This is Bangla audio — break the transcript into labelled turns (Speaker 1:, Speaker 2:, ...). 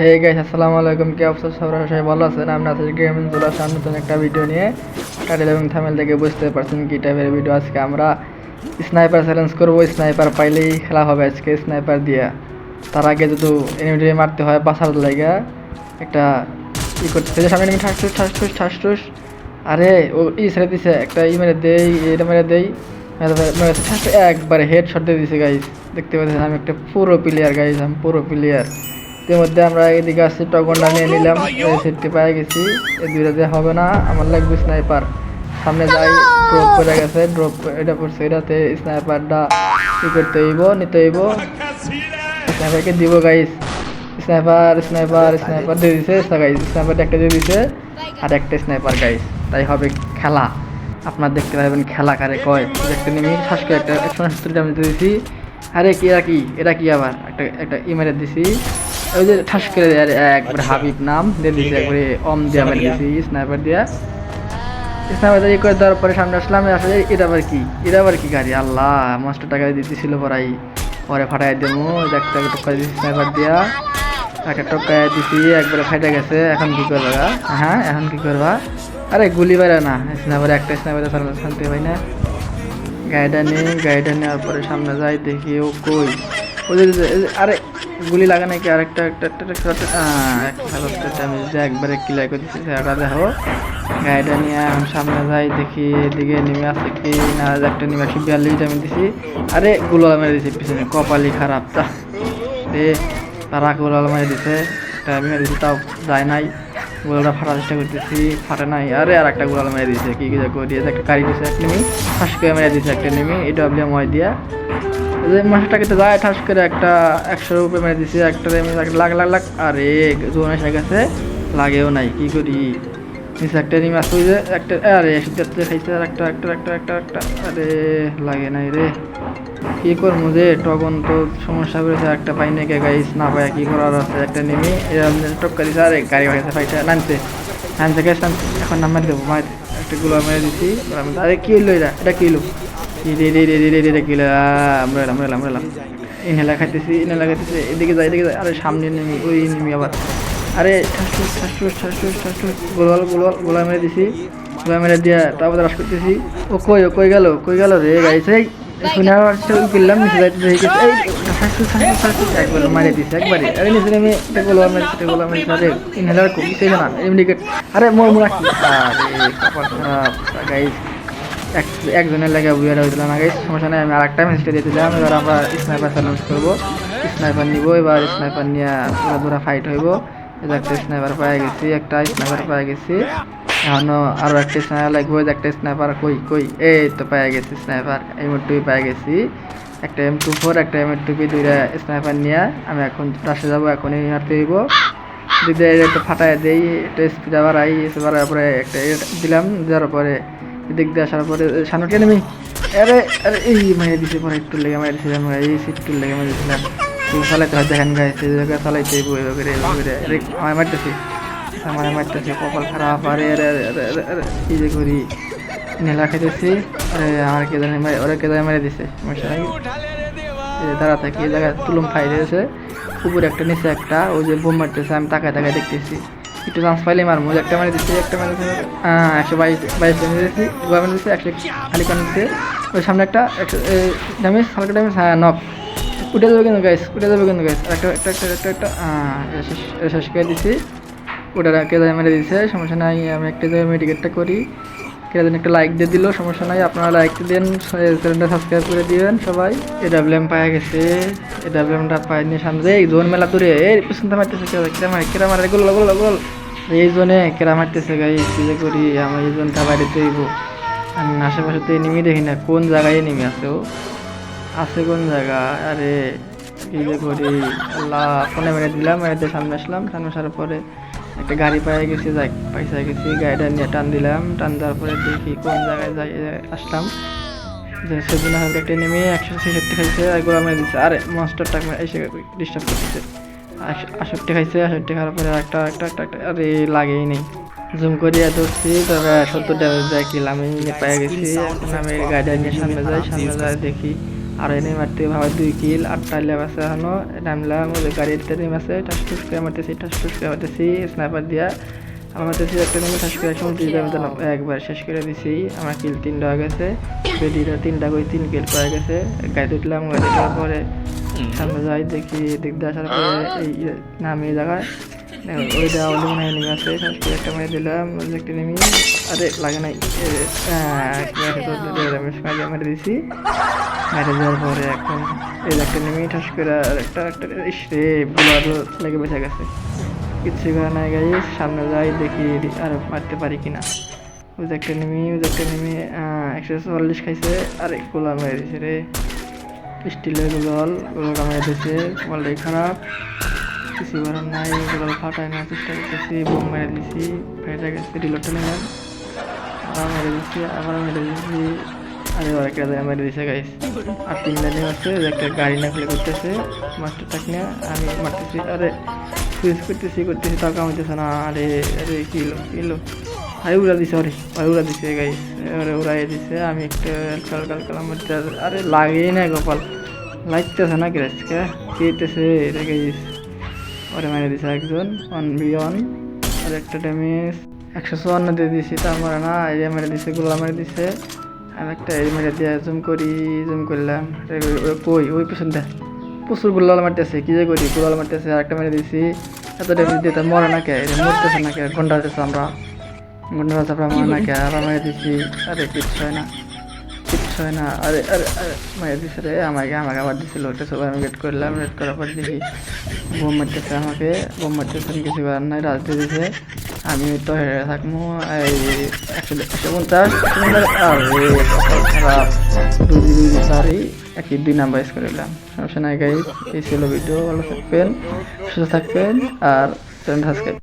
Speaker 1: হে গাইস আসসালামু আলাইকুম। কি অবস্থা? সবাই সবাই ভালো আছেন? আমরা আছি গেমিং চলে আসলাম নতুন একটা ভিডিও নিয়ে। টাইটেল এবং থামেল থেকে বুঝতে পারছেন কি টাইপের ভিডিও আজকে আমরা স্নাইপার চ্যালেঞ্জ করব। স্নাইপার পাইলেই খেলা হবে আজকে স্নাইপার দিয়ে। তার আগে যদি এনিমিটি মারতে হয় বাঁচার জায়গা একটা ই করতে সামনে এনিমি ঠাস ঠাস ঠুস ঠাস ঠুস। আরে, ও ই ছেড়ে দিছে। একটা ই মেরে দেই, এটা মেরে দেই। একবারে হেড শট দিয়ে দিছে গাইস দেখতে পাচ্ছেন, আমি একটা পুরো প্লেয়ার গাইস আমি পুরো প্লেয়ার ইতিমধ্যে আমরা এদিকে আসছি টগনটা নিয়ে নিলাম এই সেটটি পেয়ে গেছি। এই দুইটা দিয়ে হবে না আমার লাগবে স্নাইপার সামনে যাই ড্রপ করে গেছে ড্রপ এটা পড়ছে এটাতে স্নাইপারটা ই করতে হইব নিতে হইব। স্নাইপারকে দিব গাইস স্নাইপার স্নাইপার স্নাইপার দিয়ে দিছে গাইস স্নাইপারটা একটা দিয়ে দিছে আর একটা স্নাইপার গাইস তাই হবে খেলা। আপনারা দেখতে পাবেন খেলা কারে কয়। দেখতে নেমি শ্বাস করে একটা একশো সত্তরটা আমি দিয়েছি আরে কি এরা কি? এটা কি আবার? একটা একটা ইমেরে দিছি। ওই যে ঠাস করে দেয় একবার হাবিব নাম দিয়ে দিছি একবারে অম দিয়ে মেরে দিছি স্নাইপার দিয়া। স্নাইপার দিয়ে করে দেওয়ার পরে সামনে আসলাম আসলে এটা আবার কি? এটা আবার কি গাড়ি? আল্লাহ মাস্টার টাকা দিতেছিল পরাই। পরে ফাটাই দেবো একটা টক্কা দিছি স্নাইপার দিয়া। একটা টক্কায় দিছি একবারে ফাইটে গেছে এখন কি করবা? হ্যাঁ এখন কি করবা? আরে গুলি বেড়ে না স্নাইপার একটা স্নাইপার শান্তি পাই না। গাড়িটা নিয়ে গাড়িটা নেওয়ার পরে সামনে যাই দেখি ও কই? আরে, গুলি লাগা নাকি আরেকটা, একটা দিয়ে একবারে ক্লিয়ার করে দিচ্ছি সেটা দেখো গাড়িটা নিয়ে আমি সামনে যাই, দেখি এদিকে নেমে আসছে কি না একটা নেমে একশো বিয়াল্লিশ আমি দিছি। আরে গুলো মেরে দিছি, পিছনে কপালি খারাপ, তা। রে তারা গুলো মেরে দিছে, একটা আমি মেরে দিছি, তাও যায় নাই। গোলাটা ফাটার চেষ্টা করতেছি, ফাটে নাই। আরে, আর একটা গোলাল মেরে দিয়েছে কি কি করে দিয়েছে একটা কারি দিয়েছে একটা নেমি ঠাস করে মেরে দিয়েছে একটা নেমি এটা আপনি ময় দিয়া। যে মাসটাকে তো যায়, ঠাস করে একটা একশোর উপরে মেরে দিয়েছে একটা লাখ লাখ লাখ। আরে জোন এসে গেছে লাগেও নাই, কি করি? নিচে একটা নেমি আসতে যে, একটা, আরে, একশো তেত্রিশ খাইছে, আর একটা একটা একটা একটা একটা আরে, লাগে নাই রে। কি করব যে তখন তো সমস্যা করেছে, একটা পাই নাকি গাইস, না পাই কি করার আছে? একটা নেমে টক্কা দিছে, আরে, গাড়ি ভাইছে ফাইটা নামছে। নামছে গেছে এখন নাম মেরে দেবো, মার একটা গুলো মেরে দিছি আরে, কি হইল এটা? এটা কি হইল? ইনহেলা খাইতেছি খাইতেছি এদিকে যাই এদিকে আরে সামনে নেমি ওই আবার আরে গোলাল গোলা দিছি গোলা দিয়া ও দিছে একবারে মেরে মেরে কো আরে কপাল খারাপ একজনের লাগে বুয়ার হয়েছিল না গাইস সমস্যা নেই, আমি আরেকটা মেসেজটা দিয়ে দিলাম, এবার আমরা স্নাইপার চ্যালেঞ্জ করব। স্নাইপার নিব, এবার স্নাইপার নিয়ে পুরো পুরো ফাইট হইব। এই একটা স্নাইপার পাই গেছি, একটা স্নাইপার পাই গেছি। এখনও আরও একটা স্নাইপার লাগবে একটা স্নাইপার কই কই? এই তো পাই গেছি স্নাইপার এই মুহূর্তে পাই গেছি। একটা এম টু ফোর একটা এম টু পি দুইটা স্নাইপার নিয়ে আমি এখন রাশে যাব, এখনই হারতে হইব। যদি একটা ফাটায় দেই, একটা স্পিড আবার আই এসে পরে একটা দিলাম, দেওয়ার পরে এদিক আসার পরে সামনে আরে আরে, এই মেরে দিছে, পরে একটু লেগে মেরে দিয়েছিলাম এই লেগে মেরে দিয়েছিলাম তুই চালাইতে হয়, দেখেন গায়ে সেই জায়গায় চালাইতে এভাবে এভাবে আরে মারতেছি মারতেছি, কপাল খারাপ। আরে আরে আরে আরে যে করি। নেলা খাইতেছি, আরে, আমার কে জানে ওরা কে জানে মেরে দিছে যে দাঁড়া থাকি, এই জায়গায় তুলুম ফাই দিয়েছে উপরে একটা, নিচে একটা, ওই যে বোম মারতেছে, আমি তাকায় তাকায় দেখতেছি। একটু চান্স পাইলে ওই একটা মারি দিচ্ছি একটা মারি দিচ্ছি হ্যাঁ একশো বাইশ বাইশ দিচ্ছি দুবার মারি দিচ্ছি একশো খালি কান দিচ্ছে ওই সামনে একটা একশো ড্যামেজ হালকা ড্যামেজ হ্যাঁ নক উঠে যাবে কিন্তু গাইস উঠে যাবে কিন্তু গাইস একটা একটা একটা একটা একটা হ্যাঁ, শেষ করে দিচ্ছি ওটা কে জায়গায় মেরে দিচ্ছে সমস্যা নাই আমি একটা জায়গায় মেডিকেটটা করি। কেউ একটা লাইক দিয়ে দিল, সমস্যা নাই, আপনারা লাইক দেন চ্যানেলটা সাবস্ক্রাইব করে দিবেন সবাই। এ ডাব্লিউএম পাওয়া গেছে এ ডাব্লিউএমটা পাই নিয়ে সামনে, এই জোন মেলা দূরে, এই পিছনটা মারতেছে কেউ, কেরা মারে কেরা মারে, গোল গোল গোল এই জোনে কেরা মারতেছে গাই কি যে করি আমার এই জোনটা বাইরে তৈব আর আশেপাশে তো এনিমি দেখি না, কোন জায়গায় এনিমি আছে ও? আছে কোন জায়গা? আরে, কি যে করি, আল্লাহ ফোনে মেরে দিলাম, মেরে দিয়ে সামনে আসলাম, সামনে আসার পরে একটা গাড়ি পাই গেছি, যাই পয়সা গেছি, গাড়িটা নিয়ে টান দিলাম, টান দেওয়ার পরে দেখি কোন জায়গায় যাই আসলাম। যে সেদিন হয়তো একটা নেমে একশো ছেষট্টি খাইছে আর গোলা মেরে দিচ্ছে আরে মাস্টারটা এসে ডিস্টার্ব করতেছে। আষট্টি খাইছে, আষট্টি খাওয়ার পরে একটা একটা একটা একটা, আরে, লাগেই নেই। জুম করিয়া ধরছি তবে সত্তর ড্যামেজ যায় কিল আমি পেয়ে গেছি আমি গাড়িটা নিয়ে সামনে যাই সামনে যাই, দেখি আর এনে মারতে ভাবে দুই কিল আটটা লেব আছে এখনও। নামলাম ওদের গাড়িতে নেমে আছে। টাস টুস করে মারতেছি টাস টুস করে মারতেছি স্নাইপার দিয়া। আমার মারতেছি একটা নেমে টাস করে একসময় দিয়ে আমি একবার শেষ করে দিছি। আমার কিল তিনটা হয়ে গেছে। বেডিটা তিনটা করে তিন কিল পাওয়া গেছে। গাড়ি উঠলাম গাড়ি পরে সামনে যাই দেখি দিয়ে আসার পরে এই নামি এই জায়গায়। ওইটা মনে হয় একটা মেরে দিলাম একটা নেমি আরে, লাগে নাই। মারিয়ে মেরে দিছি। মেরে দেওয়ার পরে এখন এই একটা নেমে ঠাস করে, আর একটা একটা লেগে বেঁচে গেছে। কিচ্ছু করে নাই গাইস সামনে যাই, দেখি আর মারতে পারি কিনা। ওই যে একটা নেমে, ওই যে একটা নেমে একশো চল্লিশ খাইছে, আর, গোলা মেরে দিছে রে। স্টিলের গোলাল গোলাল মেরে দিছে বলটাই খারাপ। নাই গোলাল ফাটায় না চেষ্টা করতেছি, বোম মেরে ফেটে গেছে রিলোডটা নিলাম আবার মেরে আবার মেরে আরে ওর একটা মেরে আর তিন আছে একটা গাড়ি না ফেলে করতেছে মাস্টারটাকে নিয়ে। আমি মারতেছি, আরে সুইচ করতেছি করতেছি, তাও কামাইতেছে না। আরে আরে কিলো কিলো আরে উড়া দিছে, আরে আরে উড়া দিছে গাইস আরে উড়াই দিছে, আমি একটা কাল কাল কালাম আরে লাগেই না, গোপাল। লাগতেছে না গ্যাসকে কেটেছে গাইস ওরে মেরে দিছে একজন ওয়ান বি ওয়ান আর একটা ড্যামেজ একশো চুয়ান্ন দিয়ে দিছি তার মানে না এই মেরে দিছে গোলা মেরে দিছে আর একটা এই মেরে দিয়ে জুম করি জুম করলাম এ, ওই- কই ওই প্রচুর গোলাল মারতেছে কি যে করি গোলাল মারতেছে আর একটা মেরে দিছি এত ড্যামেজ দিয়ে তার মরে না কে মরতেছে না কে ঘণ্টা আমরা ঘণ্টা আমরা মরে না কে আবার মেরে দিছি আরে কিচ্ছু হয় না। হয় না। আরে আরে আরে মেরে দিছে রে আমাকে আমাকে আবার দিছিল, ওটা সবাই আমি গেট করলাম গেট করার পর দেখি বোম মারতেছে আমাকে বোম মারতেছে, কিছু করার নাই রাজ দিয়ে দিছে আমি তো হেরে থাকব এই একশো পঞ্চাশ রুজি সারি একই দুই নাম্বার ইউজ করে দিলাম সমস্যা নাই এই ছিল ভিডিও ভালো থাকবেন, সুস্থ থাকবেন, আর সাবস্ক্রাইব